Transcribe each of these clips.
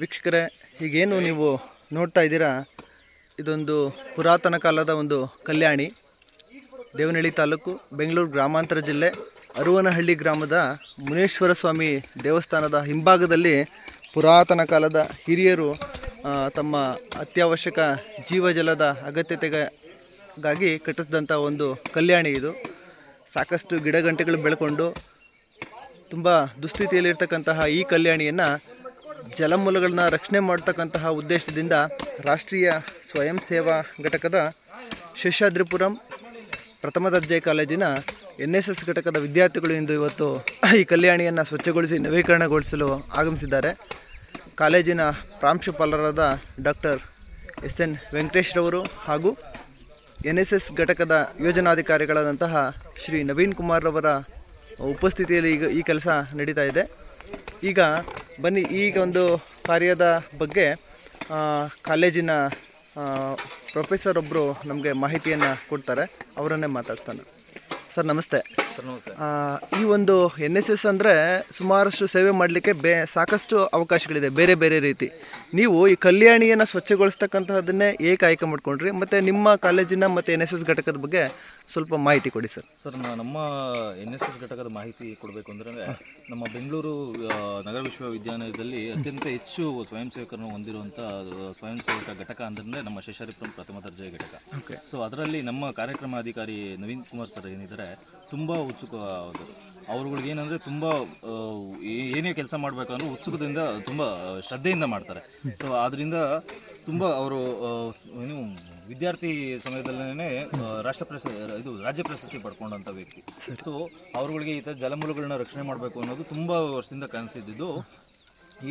ವೀಕ್ಷಕರೇ, ಈಗೇನು ನೀವು ನೋಡ್ತಾ ಇದ್ದೀರಾ? ಇದೊಂದು ಪುರಾತನ ಕಾಲದ ಒಂದು ಕಲ್ಯಾಣಿ, ದೇವನಹಳ್ಳಿ ತಾಲೂಕು, ಬೆಂಗಳೂರು ಗ್ರಾಮಾಂತರ ಜಿಲ್ಲೆ, ಅರುವನಹಳ್ಳಿ ಗ್ರಾಮದ ಮುನೇಶ್ವರ ಸ್ವಾಮಿ ದೇವಸ್ಥಾನದ ಹಿಂಭಾಗದಲ್ಲಿ ಪುರಾತನ ಕಾಲದ ಹಿರಿಯರು ತಮ್ಮ ಅತ್ಯವಶ್ಯಕ ಜೀವಜಲದ ಅಗತ್ಯತೆಗಾಗಿ ಕಟ್ಟಿಸಿದಂಥ ಒಂದು ಕಲ್ಯಾಣಿ ಇದು. ಸಾಕಷ್ಟು ಗಿಡಗಂಟೆಗಳು ಬೆಳ್ಕೊಂಡು ತುಂಬ ದುಸ್ಥಿತಿಯಲ್ಲಿರ್ತಕ್ಕಂತಹ ಈ ಕಲ್ಯಾಣಿಯನ್ನು ಜಲಮೂಲಗಳನ್ನ ರಕ್ಷಣೆ ಮಾಡ್ತಕ್ಕಂತಹ ಉದ್ದೇಶದಿಂದ ರಾಷ್ಟ್ರೀಯ ಸ್ವಯಂ ಸೇವಾ ಘಟಕದ ಶೇಷಾದ್ರಿಪುರಂ ಪ್ರಥಮ ದರ್ಜೆ ಕಾಲೇಜಿನ ಎನ್ ಎಸ್ ಎಸ್ ಘಟಕದ ವಿದ್ಯಾರ್ಥಿಗಳು ಇಂದು ಇವತ್ತು ಈ ಕಲ್ಯಾಣಿಯನ್ನು ಸ್ವಚ್ಛಗೊಳಿಸಿ ನವೀಕರಣಗೊಳಿಸಲು ಆಗಮಿಸಿದ್ದಾರೆ. ಕಾಲೇಜಿನ ಪ್ರಾಂಶುಪಾಲರಾದ ಡಾಕ್ಟರ್ ಎಸ್ ಎನ್ ವೆಂಕಟೇಶ್ರವರು ಹಾಗೂ ಎನ್ ಎಸ್ ಎಸ್ ಘಟಕದ ಯೋಜನಾಧಿಕಾರಿಗಳಾದಂತಹ ಶ್ರೀ ನವೀನ್ ಕುಮಾರ್ ಅವರ ಉಪಸ್ಥಿತಿಯಲ್ಲಿ ಈಗ ಈ ಕೆಲಸ ನಡೀತಾ ಇದೆ. ಈಗ ಬನ್ನಿ ಈಗ ಒಂದು ಕಾರ್ಯದ ಬಗ್ಗೆ ಕಾಲೇಜಿನ ಪ್ರೊಫೆಸರ್ ಒಬ್ಬರು ನಮಗೆ ಮಾಹಿತಿಯನ್ನು ಕೊಡ್ತಾರೆ ಅವರನ್ನೇ ಮಾತಾಡ್ತಾನೆ. ಸರ್ ನಮಸ್ತೆ. ಸರ್ ನಮಸ್ತೆ. ಈ ಒಂದು ಎನ್ ಎಸ್ ಎಸ್ ಅಂದರೆ ಸುಮಾರಷ್ಟು ಸೇವೆ ಮಾಡಲಿಕ್ಕೆ ಬೇ ಸಾಕಷ್ಟು ಅವಕಾಶಗಳಿದೆ ಬೇರೆ ಬೇರೆ ರೀತಿ. ನೀವು ಈ ಕಲ್ಯಾಣಿಯನ್ನು ಸ್ವಚ್ಛಗೊಳಿಸ್ತಕ್ಕಂಥದ್ದನ್ನೇ ಏಕೆ ಆಯ್ಕೆ ಮಾಡ್ಕೊಂಡ್ರಿ ಮತ್ತು ನಿಮ್ಮ ಕಾಲೇಜಿನ ಮತ್ತು ಎನ್ ಎಸ್ ಎಸ್ ಘಟಕದ ಬಗ್ಗೆ ಸ್ವಲ್ಪ ಮಾಹಿತಿ ಕೊಡಿ ಸರ್. ಸರ್ ನಮ್ಮ ಎನ್ ಎಸ್ ಎಸ್ ಘಟಕದ ಮಾಹಿತಿ ಕೊಡಬೇಕು ಅಂದರೆ ನಮ್ಮ ಬೆಂಗಳೂರು ನಗರ ವಿಶ್ವವಿದ್ಯಾಲಯದಲ್ಲಿ ಅತ್ಯಂತ ಹೆಚ್ಚು ಸ್ವಯಂ ಸೇವಕರನ್ನು ಹೊಂದಿರುವಂಥ ಸ್ವಯಂ ಸೇವಕ ಘಟಕ ಅಂದರೆ ನಮ್ಮ ಶೇಷಾರಿಪುರಂ ಪ್ರಥಮ ದರ್ಜೆಯ ಘಟಕ. ಓಕೆ ಸೊ ಅದರಲ್ಲಿ ನಮ್ಮ ಕಾರ್ಯಕ್ರಮಾಧಿಕಾರಿ ನವೀನ್ ಕುಮಾರ್ ಸರ್ ಏನಿದ್ದಾರೆ ತುಂಬ ಉತ್ಸುಕ ಅವ್ರುಗಳಿಗೆ ಏನಂದರೆ ತುಂಬ ಏನೇ ಕೆಲಸ ಮಾಡಬೇಕಂದ್ರೂ ಉತ್ಸುಕದಿಂದ ತುಂಬ ಶ್ರದ್ಧೆಯಿಂದ ಮಾಡ್ತಾರೆ. ಸೊ ಆದ್ದರಿಂದ ತುಂಬ ಅವರು ಏನು ವಿದ್ಯಾರ್ಥಿ ಸಮಯದಲ್ಲೇ ರಾಷ್ಟ್ರ ಪ್ರಶಸ್ತಿ, ಇದು ರಾಜ್ಯ ಪ್ರಶಸ್ತಿ ಪಡ್ಕೊಂಡಂಥ ವ್ಯಕ್ತಿ. ಸೊ ಅವ್ರುಗಳಿಗೆ ಈ ಥರ ಜಲಮೂಲಗಳನ್ನ ರಕ್ಷಣೆ ಮಾಡಬೇಕು ಅನ್ನೋದು ತುಂಬ ವರ್ಷದಿಂದ ಕನಸಿದ್ದು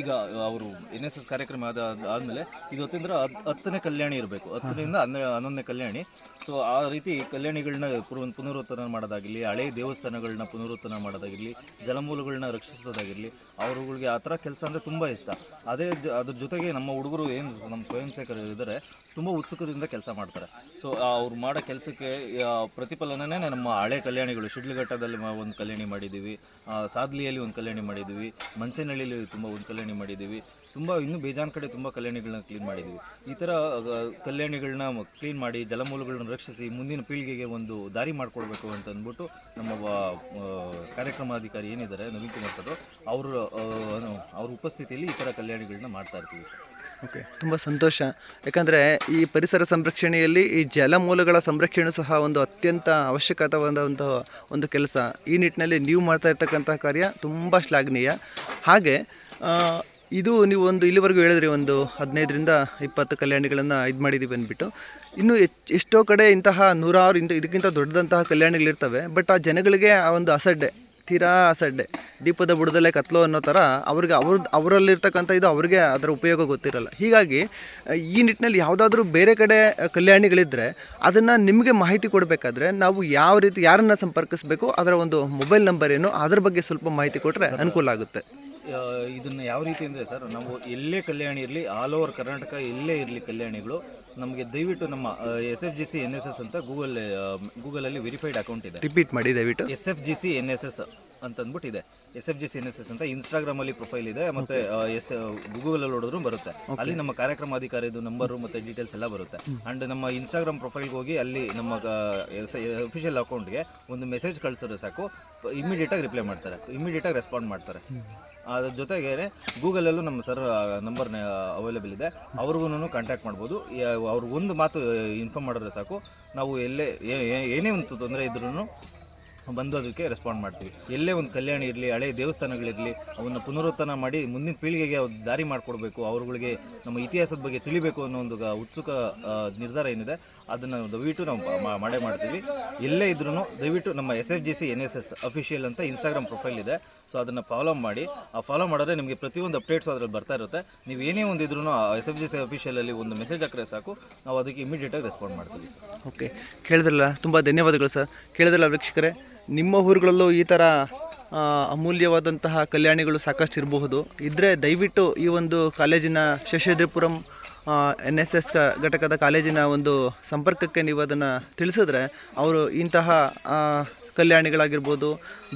ಈಗ ಅವರು ಎನ್ ಎಸ್ ಎಸ್ ಕಾರ್ಯಕ್ರಮ ಆದ, ಆದಮೇಲೆ ಇದು ಹತ್ತಿಂದ್ರೆ ಹತ್, ಹತ್ತನೇ ಕಲ್ಯಾಣಿ ಇರಬೇಕು. ಹತ್ತರಿಂದ ಹನ್ನೆ, ಹನ್ನೊಂದನೇ ಕಲ್ಯಾಣಿ. ಸೊ ಆ ರೀತಿ ಕಲ್ಯಾಣಿಗಳನ್ನ ಪುನರ್ ಪುನರುತ್ಥಾನ ಮಾಡೋದಾಗಿರಲಿ, ಹಳೆ ದೇವಸ್ಥಾನಗಳನ್ನ ಪುನರುತ್ಥಾನ ಮಾಡೋದಾಗಿರಲಿ ಜಲಮೂಲಗಳನ್ನ ರಕ್ಷಿಸೋದಾಗಿರಲಿ, ಅವ್ರುಗಳಿಗೆ ಆ ಥರ ಕೆಲಸ ಅಂದರೆ ತುಂಬ ಇಷ್ಟ. ಅದೇ ಅದ್ರ ಜೊತೆಗೆ ನಮ್ಮ ಹುಡುಗರು ಏನು, ನಮ್ಮ ಸ್ವಯಂ ಸೇವಕರು ಇದ್ದಾರೆ ತುಂಬ ಉತ್ಸುಕದಿಂದ ಕೆಲಸ ಮಾಡ್ತಾರೆ. ಸೊ ಅವ್ರು ಮಾಡೋ ಕೆಲಸಕ್ಕೆ ಪ್ರತಿಫಲನನೇ ನಮ್ಮ ಹಳೆ ಕಲ್ಯಾಣಿಗಳು. ಶಿಡ್ಲಘಟ್ಟದಲ್ಲಿ ಒಂದು ಕಲ್ಯಾಣಿ ಮಾಡಿದ್ದೀವಿ ಸಾದ್ಲಿಯಲ್ಲಿ ಒಂದು ಕಲ್ಯಾಣಿ ಮಾಡಿದ್ದೀವಿ ಮಂಚನಹಳ್ಳಿಯಲ್ಲಿ ತುಂಬ ಒಂದು ಕಲ್ಯಾಣಿ ಮಾಡಿದ್ದೀವಿ ತುಂಬ, ಇನ್ನೂ ಬೇಜಾನ್ ಕಡೆ ತುಂಬ ಕಲ್ಯಾಣಿಗಳನ್ನ ಕ್ಲೀನ್ ಮಾಡಿದ್ದೀವಿ ಈ ಥರ ಕಲ್ಯಾಣಿಗಳನ್ನ ಕ್ಲೀನ್ ಮಾಡಿ ಜಲಮೂಲಗಳನ್ನ ರಕ್ಷಿಸಿ, ಮುಂದಿನ ಪೀಳಿಗೆಗೆ ಒಂದು ದಾರಿ ಮಾಡಿಕೊಡ್ಬೇಕು ಅಂತ ಅಂದ್ಬಿಟ್ಟು ನಮ್ಮ ಕಾರ್ಯಕ್ರಮಾಧಿಕಾರಿ ಏನಿದ್ದಾರೆ, ನವೀನ್ ಕುಮಾರ್ ಸರ್, ಅವರು ಅವ್ರ ಉಪಸ್ಥಿತಿಯಲ್ಲಿ ಈ ಥರ ಕಲ್ಯಾಣಿಗಳನ್ನ ಮಾಡ್ತಾ ಇರ್ತೀವಿ ಸರ್. ಓಕೆ, ತುಂಬ ಸಂತೋಷ. ಯಾಕಂದರೆ ಈ ಪರಿಸರ ಸಂರಕ್ಷಣೆಯಲ್ಲಿ ಈ ಜಲಮೂಲಗಳ ಸಂರಕ್ಷಣೆ ಸಹ ಒಂದು ಅತ್ಯಂತ ಅವಶ್ಯಕತವಾದ ಒಂದು ಒಂದು ಕೆಲಸ. ಈ ನಿಟ್ಟಿನಲ್ಲಿ ನೀವು ಮಾಡ್ತಾ ಇರ್ತಕ್ಕಂಥ ಕಾರ್ಯ ತುಂಬ ಶ್ಲಾಘನೀಯ. ಹಾಗೆ ಇದು ನೀವು ಒಂದು ಇಲ್ಲಿವರೆಗೂ ಹೇಳಿದ್ರಿ, ಒಂದು ಹದಿನೈದರಿಂದ ಇಪ್ಪತ್ತು ಕಲ್ಯಾಣಿಗಳನ್ನು ಇದು ಮಾಡಿದ್ದೀವಿ ಅಂದ್ಬಿಟ್ಟು ಇನ್ನು ಎಷ್ಟೋ ಕಡೆ ಇಂತಹ ನೂರಾರು ಇಂಥ ಇದಕ್ಕಿಂತ ದೊಡ್ಡದಂತಹ ಕಲ್ಯಾಣಿಗಳಿರ್ತವೆ, ಬಟ್ ಆ ಜನಗಳಿಗೆ ಆ ಒಂದು ಅಸಡ್ಡೆ ತೀರಾ ಸಡ್ಡೆ. ದೀಪದ ಬುಡದಲ್ಲೇ ಕತ್ಲು ಅನ್ನೋ ಥರ ಅವ್ರಿಗೆ ಅವ್ರ ಅವರಲ್ಲಿರ್ತಕ್ಕಂಥ ಇದು ಅವ್ರಿಗೆ ಅದರ ಉಪಯೋಗ ಗೊತ್ತಿರಲ್ಲ. ಹೀಗಾಗಿ, ಈ ನಿಟ್ಟಿನಲ್ಲಿ ಯಾವುದಾದ್ರೂ ಬೇರೆ ಕಡೆ ಕಲ್ಯಾಣಿಗಳಿದ್ದರೆ ಅದನ್ನು ನಿಮಗೆ ಮಾಹಿತಿ ಕೊಡಬೇಕಾದ್ರೆ ನಾವು ಯಾವ ರೀತಿ, ಯಾರನ್ನು ಸಂಪರ್ಕಿಸಬೇಕು, ಅದರ ಒಂದು ಮೊಬೈಲ್ ನಂಬರ್ ಏನು, ಅದರ ಬಗ್ಗೆ ಸ್ವಲ್ಪ ಮಾಹಿತಿ ಕೊಟ್ಟರೆ ಅನುಕೂಲ ಆಗುತ್ತೆ. ಇದನ್ನ ಯಾವ ರೀತಿ ಅಂದರೆ ಸರ್ ನಾವು ಎಲ್ಲೇ ಕಲ್ಯಾಣಿ ಇರಲಿ ಆಲ್ ಓವರ್ ಕರ್ನಾಟಕ ಎಲ್ಲೇ ಇರಲಿ ಕಲ್ಯಾಣಿಗಳು ನಮಗೆ ದಯವಿಟ್ಟು ನಮ್ಮ S F G C N S S ಅಂತ ಗೂಗಲ್ ಗೂಗಲಲ್ಲಿ ವೆರಿಫೈಡ್ ಅಕೌಂಟ್ ಇದೆ. ರಿಪೀಟ್ ಮಾಡಿ ದಯವಿಟ್ಟು. S F G C N S S ಅಂತ ಅಂದ್ಬಿಟ್ಟು ಇದೆ. S F G C N S S ಅಂತ ಇನ್ಸ್ಟಾಗ್ರಾಮಲ್ಲಿ ಪ್ರೊಫೈಲ್ ಇದೆ ಮತ್ತೆ ಎಸ್ ಗೂಗಲಲ್ಲಿ ನೋಡಿದ್ರು ಬರುತ್ತೆ. ಅಲ್ಲಿ ನಮ್ಮ ಕಾರ್ಯಕ್ರಮ ಅಧಿಕಾರಿದು ನಂಬರು ಮತ್ತೆ ಡೀಟೇಲ್ಸ್ ಎಲ್ಲ ಬರುತ್ತೆ. ಅಂಡ್ ನಮ್ಮ ಇನ್ಸ್ಟಾಗ್ರಾಮ್ ಪ್ರೊಫೈಲ್ಗೆ ಹೋಗಿ ಅಲ್ಲಿ ನಮ್ಮ ಅಫಿಷಿಯಲ್ ಅಕೌಂಟ್ಗೆ ಒಂದು ಮೆಸೇಜ್ ಕಳಿಸಿದ್ರೆ ಸಾಕು ಇಮಿಡಿಯೇಟಾಗಿ ರಿಪ್ಲೈ ಮಾಡ್ತಾರೆ. ಇಮಿಡಿಯೇಟಾಗಿ ರೆಸ್ಪಾಂಡ್ ಮಾಡ್ತಾರೆ. ಅದ್ರ ಜೊತೆಗೆ ಗೂಗಲಲ್ಲೂ ನಮ್ಮ ಸರ್ ನಂಬರ್ ಅವೈಲೇಬಲ್ ಇದೆ. ಅವ್ರಿಗೂ ಕಾಂಟ್ಯಾಕ್ಟ್ ಮಾಡ್ಬೋದು. ಅವ್ರಿಗೆ ಒಂದು ಮಾತು ಇನ್ಫಾರ್ಮ್ ಮಾಡಿದ್ರೆ ಸಾಕು. ನಾವು ಎಲ್ಲೇ ಏನೇ ಒಂದು ತೊಂದರೆ ಇದ್ರೂ ಬಂದು ಅದಕ್ಕೆ ರೆಸ್ಪಾಂಡ್ ಮಾಡ್ತೀವಿ. ಎಲ್ಲೇ ಒಂದು ಕಲ್ಯಾಣ ಇರಲಿ, ಹಳೆ ದೇವಸ್ಥಾನಗಳಿರಲಿ, ಅವನ್ನು ಪುನರುತ್ಥಾನ ಮಾಡಿ ಮುಂದಿನ ಪೀಳಿಗೆಗೆ ಅವ್ರು ದಾರಿ ಮಾಡಿಕೊಡ್ಬೇಕು, ಅವ್ರುಗಳಿಗೆ ನಮ್ಮ ಇತಿಹಾಸದ ಬಗ್ಗೆ ತಿಳಿಬೇಕು ಅನ್ನೋ ಒಂದು ಉತ್ಸುಕ ನಿರ್ಧಾರ ಏನಿದೆ, ಅದನ್ನು ದಯವಿಟ್ಟು ನಾವು ಮಾಡೇ ಮಾಡ್ತೀವಿ. ಎಲ್ಲೇ ಇದ್ರೂ ದಯವಿಟ್ಟು ನಮ್ಮ S F G C N S S official ಅಂತ ಇನ್ಸ್ಟಾಗ್ರಾಮ್ ಪ್ರೊಫೈಲ್ ಇದೆ. ಸೊ ಅದನ್ನು ಫಾಲೋ ಮಾಡಿ. ಆ ಫಾಲೋ ಮಾಡಿದ್ರೆ ನಿಮಗೆ ಪ್ರತಿಯೊಂದು ಅಪ್ಡೇಟ್ಸ್ ಅದರಲ್ಲಿ ಬರ್ತಾ ಇರುತ್ತೆ. ನೀವು ಏನೇ ಒಂದು ಇದ್ರೂ ಎಸ್ ಎಫ್ ಜಿ ಸಿ ಅಫಿಷಿಯಲಲ್ಲಿ ಒಂದು ಮೆಸೇಜ್ ಹಾಕಿದ್ರೆ ಸಾಕು. ನಾವು ಅದಕ್ಕೆ ಇಮಿಡಿಯೇಟಾಗಿ ರೆಸ್ಪಾಂಡ್ ಮಾಡ್ತೀವಿ ಸರ್ ಓಕೆ ಕೇಳಿದ್ರಲ್ಲ, ತುಂಬ ಧನ್ಯವಾದಗಳು ಸರ್ ಕೇಳಿದ್ರಲ್ಲ ವೀಕ್ಷಕರೇ, ನಿಮ್ಮ ಊರುಗಳಲ್ಲೂ ಈ ಥರ ಅಮೂಲ್ಯವಾದಂತಹ ಕಲ್ಯಾಣಿಗಳು ಸಾಕಷ್ಟು ಇರಬಹುದು. ಇದ್ದರೆ ದಯವಿಟ್ಟು ಈ ಒಂದು ಕಾಲೇಜಿನ ಶೇಷಾದ್ರಿಪುರಂ ಎನ್ ಎಸ್ ಎಸ್ ಘಟಕದ ಕಾಲೇಜಿನ ಒಂದು ಸಂಪರ್ಕಕ್ಕೆ ನೀವು ಅದನ್ನು ತಿಳಿಸಿದ್ರೆ, ಅವರು ಇಂತಹ ಕಲ್ಯಾಣಿಗಳಾಗಿರ್ಬೋದು,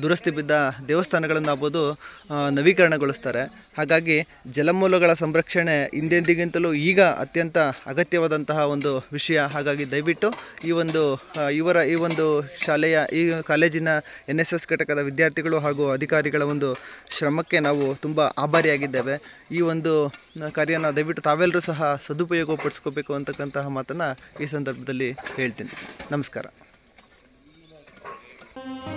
ದುರಸ್ತಿ ಬಿದ್ದ ದೇವಸ್ಥಾನಗಳನ್ನು ಆಗ್ಬೋದು ನವೀಕರಣಗೊಳಿಸ್ತಾರೆ. ಹಾಗಾಗಿ ಜಲಮೂಲಗಳ ಸಂರಕ್ಷಣೆ ಹಿಂದೆಂದಿಗಿಂತಲೂ ಈಗ ಅತ್ಯಂತ ಅಗತ್ಯವಾದಂತಹ ಒಂದು ವಿಷಯ. ಹಾಗಾಗಿ ದಯವಿಟ್ಟು ಈ ಒಂದು ಇವರ ಈ ಒಂದು ಶಾಲೆಯ, ಈ ಕಾಲೇಜಿನ ಎನ್ ಎಸ್ ಎಸ್ ಘಟಕದ ವಿದ್ಯಾರ್ಥಿಗಳು ಹಾಗೂ ಅಧಿಕಾರಿಗಳ ಒಂದು ಶ್ರಮಕ್ಕೆ ನಾವು ತುಂಬ ಆಭಾರಿಯಾಗಿದ್ದೇವೆ. ಈ ಒಂದು ಕಾರ್ಯನ ದಯವಿಟ್ಟು ತಾವೆಲ್ಲರೂ ಸಹ ಸದುಪಯೋಗಪಡಿಸ್ಕೋಬೇಕು ಅಂತಕ್ಕಂತಹ ಮಾತನ್ನು ಈ ಸಂದರ್ಭದಲ್ಲಿ ಹೇಳ್ತೀನಿ. ನಮಸ್ಕಾರ. Thank you.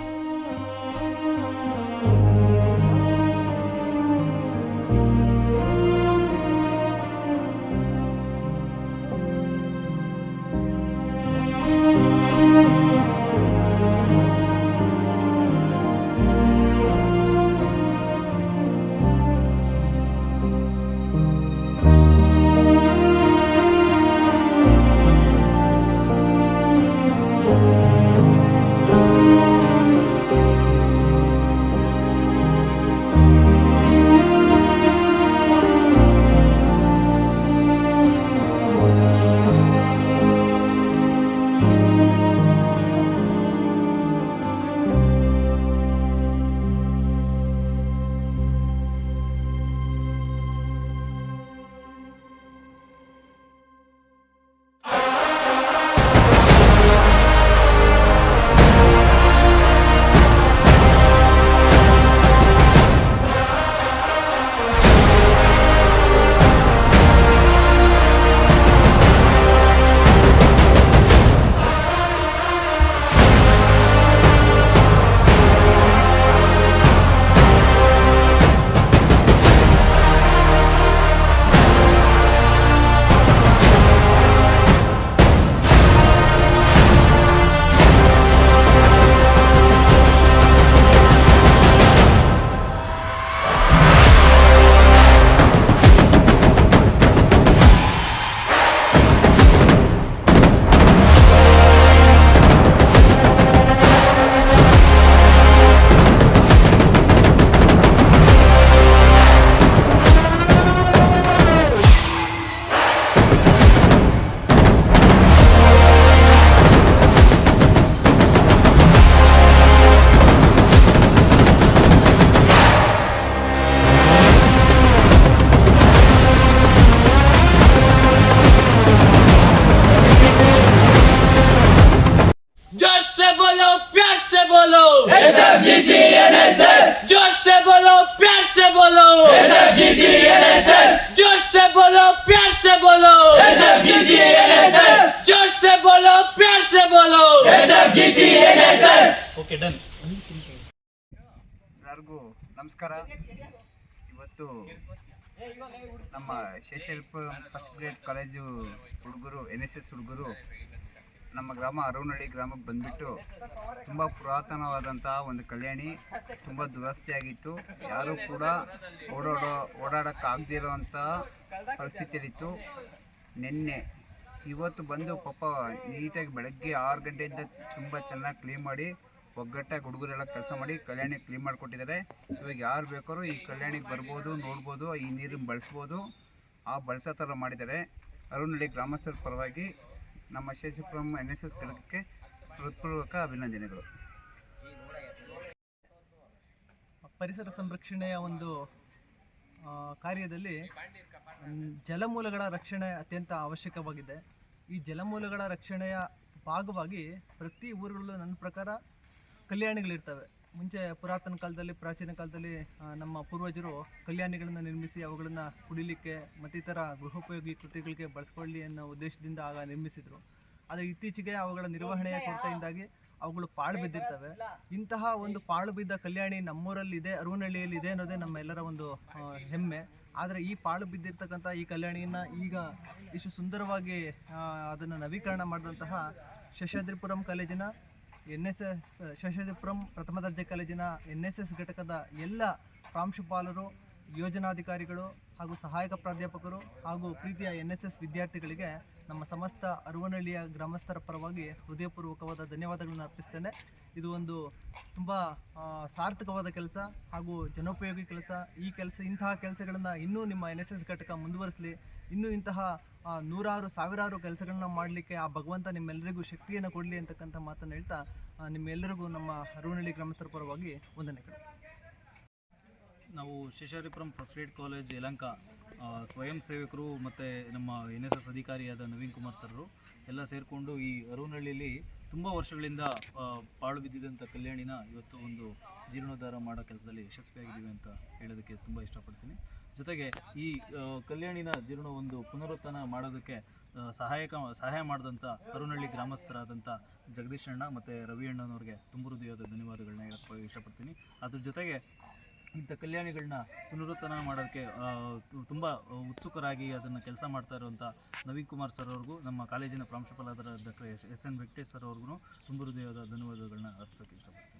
ಡನ್ ಎಲ್ಲರಿಗೂ ನಮಸ್ಕಾರ. ಇವತ್ತು ನಮ್ಮ ಶೇಷಲ್ಪ ಫಸ್ಟ್ ಗ್ರೇಡ್ ಕಾಲೇಜು ಹುಡುಗರು ಎನ್ ಎಸ್ ಎಸ್ ಹುಡುಗರು ನಮ್ಮ ಗ್ರಾಮ ಅರವನಹಳ್ಳಿ ಗ್ರಾಮಕ್ಕೆ ಬಂದುಬಿಟ್ಟು ತುಂಬ ಪುರಾತನವಾದಂತಹ ಒಂದು ಕಲ್ಯಾಣಿ, ತುಂಬ ದುರಸ್ತಿಯಾಗಿತ್ತು. ಯಾರೂ ಕೂಡ ಓಡಾಡೋ, ಓಡಾಡೋಕ್ಕಾಗದೇ ಇರೋವಂತಹ ಪರಿಸ್ಥಿತಿಯಲ್ಲಿತ್ತು. ನಿನ್ನೆ ಇವತ್ತು ಬಂದು ಪಾಪ ನೀಟಾಗಿ ಬೆಳಗ್ಗೆ ಆರು ಗಂಟೆಯಿಂದ ತುಂಬ ಚೆನ್ನಾಗಿ ಕ್ಲೀನ್ ಮಾಡಿ ಒಗ್ಗಟ್ಟಾಗಿ ಹುಡುಗರೆಲ್ಲ ಕೆಲಸ ಮಾಡಿ ಕಲ್ಯಾಣಿ ಕ್ಲೀನ್ ಮಾಡಿಕೊಟ್ಟಿದ್ದಾರೆ. ಇವಾಗ ಯಾರು ಬೇಕಾದ್ರೂ ಈ ಕಲ್ಯಾಣಿಗೆ ಬರ್ಬೋದು, ನೋಡ್ಬೋದು, ಈ ನೀರನ್ನು ಬಳಸ್ಬೋದು. ಆ ಬಳಸೋ ಥರ ಮಾಡಿದ್ದಾರೆ. ಅರುಣಳ್ಳಿ ಗ್ರಾಮಸ್ಥರ ಪರವಾಗಿ ನಮ್ಮ ಶೇಷಪುರಂ ಎನ್ ಎಸ್ ಎಸ್ ಘಟಕಕ್ಕೆ ಹೃತ್ಪೂರ್ವಕ ಅಭಿನಂದನೆಗಳು. ಪರಿಸರ ಸಂರಕ್ಷಣೆಯ ಒಂದು ಕಾರ್ಯದಲ್ಲಿ ಜಲಮೂಲಗಳ ರಕ್ಷಣೆ ಅತ್ಯಂತ ಅವಶ್ಯಕವಾಗಿದೆ. ಈ ಜಲಮೂಲಗಳ ರಕ್ಷಣೆಯ ಭಾಗವಾಗಿ ಪ್ರತಿ ಊರುಗಳಲ್ಲೂ ನನ್ನ ಪ್ರಕಾರ ಕಲ್ಯಾಣಿಗಳಿರ್ತವೆ. ಮುಂಚೆ ಪುರಾತನ ಕಾಲದಲ್ಲಿ ಪ್ರಾಚೀನ ಕಾಲದಲ್ಲಿ ನಮ್ಮ ಪೂರ್ವಜರು ಕಲ್ಯಾಣಿಗಳನ್ನು ನಿರ್ಮಿಸಿ ಅವುಗಳನ್ನು ಕುಡಿಲಿಕ್ಕೆ ಮತ್ತಿತರ ಗೃಹೋಪಯೋಗಿ ಕೃತಿಗಳಿಗೆ ಬಳಸ್ಕೊಳ್ಳಿ ಅನ್ನೋ ಉದ್ದೇಶದಿಂದ ಆಗ ನಿರ್ಮಿಸಿದರು. ಆದರೆ ಇತ್ತೀಚೆಗೆ ಅವುಗಳ ನಿರ್ವಹಣೆಯ ಕೊರತೆಯಿಂದಾಗಿ ಅವುಗಳು ಪಾಳು ಬಿದ್ದಿರ್ತವೆ. ಇಂತಹ ಒಂದು ಪಾಳು ಬಿದ್ದ ಕಲ್ಯಾಣಿ ನಮ್ಮೂರಲ್ಲಿ ಇದೆ ಅರುವನಹಳ್ಳಿಯಲ್ಲಿ ಇದೆ ಅನ್ನೋದೇ ನಮ್ಮೆಲ್ಲರ ಒಂದು ಹೆಮ್ಮೆ. ಆದರೆ ಈ ಪಾಳು ಬಿದ್ದಿರ್ತಕ್ಕಂಥ ಈ ಕಲ್ಯಾಣಿಯನ್ನು ಈಗ ಇಷ್ಟು ಸುಂದರವಾಗಿ ಅದನ್ನು ನವೀಕರಣ ಮಾಡಿದಂತಹ ಶಶಾದ್ರಿಪುರಂ ಕಾಲೇಜಿನ ಎನ್ ಎಸ್ ಎಸ್ ಶಶಿಪುರಂ ಪ್ರಥಮ ದರ್ಜೆ ಕಾಲೇಜಿನ ಎನ್ ಎಸ್ ಎಸ್ ಘಟಕದ ಎಲ್ಲ ಪ್ರಾಂಶುಪಾಲರು, ಯೋಜನಾಧಿಕಾರಿಗಳು ಹಾಗೂ ಸಹಾಯಕ ಪ್ರಾಧ್ಯಾಪಕರು ಹಾಗೂ ಪ್ರೀತಿಯ ಎನ್ ಎಸ್ ಎಸ್ ವಿದ್ಯಾರ್ಥಿಗಳಿಗೆ ನಮ್ಮ ಸಮಸ್ತ ಅರುವನಹಳ್ಳಿಯ ಗ್ರಾಮಸ್ಥರ ಪರವಾಗಿ ಹೃದಯಪೂರ್ವಕವಾದ ಧನ್ಯವಾದಗಳನ್ನು ಅರ್ಪಿಸ್ತೇನೆ. ಇದು ಒಂದು ತುಂಬ ಸಾರ್ಥಕವಾದ ಕೆಲಸ ಹಾಗೂ ಜನೋಪಯೋಗಿ ಕೆಲಸ. ಈ ಕೆಲಸ, ಇಂತಹ ಕೆಲಸಗಳನ್ನು ಇನ್ನೂ ನಿಮ್ಮ ಎನ್ ಎಸ್ ಎಸ್ ಘಟಕ ಮುಂದುವರಿಸಲಿ. ಇನ್ನೂ ಇಂತಹ ನೂರಾರು, ಸಾವಿರಾರು ಕೆಲಸಗಳನ್ನ ಮಾಡಲಿಕ್ಕೆ ಆ ಭಗವಂತ ನಿಮ್ಮೆಲ್ಲರಿಗೂ ಶಕ್ತಿಯನ್ನು ಕೊಡಲಿ ಅಂತಕ್ಕಂಥ ಮಾತನ್ನು ಹೇಳ್ತಾ ನಿಮ್ಮೆಲ್ಲರಿಗೂ ನಮ್ಮ ಅರುವನಹಳ್ಳಿ ಗ್ರಾಮಸ್ಥರ ಪರವಾಗಿ ವಂದನೆಗಳು ನಾವು Seshadripuram first aid college Yelahanka ಸ್ವಯಂ ಸೇವಕರು ಮತ್ತು ನಮ್ಮ ಎನ್ ಎಸ್ ಎಸ್ ಅಧಿಕಾರಿಯಾದ ನವೀನ್ ಕುಮಾರ್ ಸರ್ರು ಎಲ್ಲ ಸೇರಿಕೊಂಡು ಈ ಅರುಣಹಳ್ಳಿಯಲ್ಲಿ ತುಂಬ ವರ್ಷಗಳಿಂದ ಪಾಳು ಬಿದ್ದಿದ್ದಂಥ ಕಲ್ಯಾಣಿನ ಇವತ್ತು ಒಂದು ಜೀರ್ಣೋದ್ಧಾರ ಮಾಡೋ ಕೆಲಸದಲ್ಲಿ ಯಶಸ್ವಿಯಾಗಿದ್ದೀವಿ ಅಂತ ಹೇಳೋದಕ್ಕೆ ತುಂಬ ಇಷ್ಟಪಡ್ತೀನಿ. ಜೊತೆಗೆ ಈ ಕಲ್ಯಾಣಿನ ಜೀರ್ಣ ಒಂದು ಪುನರುತ್ಥಾನ ಮಾಡೋದಕ್ಕೆ ಸಹಾಯಕ, ಸಹಾಯ ಮಾಡಿದಂಥ ಕರುನಳ್ಳಿ ಗ್ರಾಮಸ್ಥರಾದಂಥ ಜಗದೀಶ್ ಅಣ್ಣ ಮತ್ತು ರವಿ ಅಣ್ಣನವ್ರಿಗೆ ತುಂಬ ಹೃದಯದ ಧನ್ಯವಾದಗಳನ್ನ ಹೇಳಕ್ಕೆ ಇಷ್ಟಪಡ್ತೀನಿ. ಅದ್ರ ಜೊತೆಗೆ ಇಂಥ ಕಲ್ಯಾಣಿಗಳನ್ನ ಪುನರುತ್ಥಾನ ಮಾಡೋದಕ್ಕೆ ತುಂಬ ಉತ್ಸುಕರಾಗಿ ಅದನ್ನು ಕೆಲಸ ಮಾಡ್ತಾ ಇರುವಂಥ ನವೀನ್ ಕುಮಾರ್ ಸರ್ ಅವ್ರಿಗೂ, ನಮ್ಮ ಕಾಲೇಜಿನ ಪ್ರಾಂಶುಪಾಲರಾದ doctor S N Venkatesh sir ಅವ್ರಿಗೂ ತುಂಬ ಹೃದಯದ ಧನ್ಯವಾದಗಳನ್ನ ಅರ್ಪಿಸೋಕ್ಕೆ ಇಷ್ಟಪಡ್ತೀನಿ.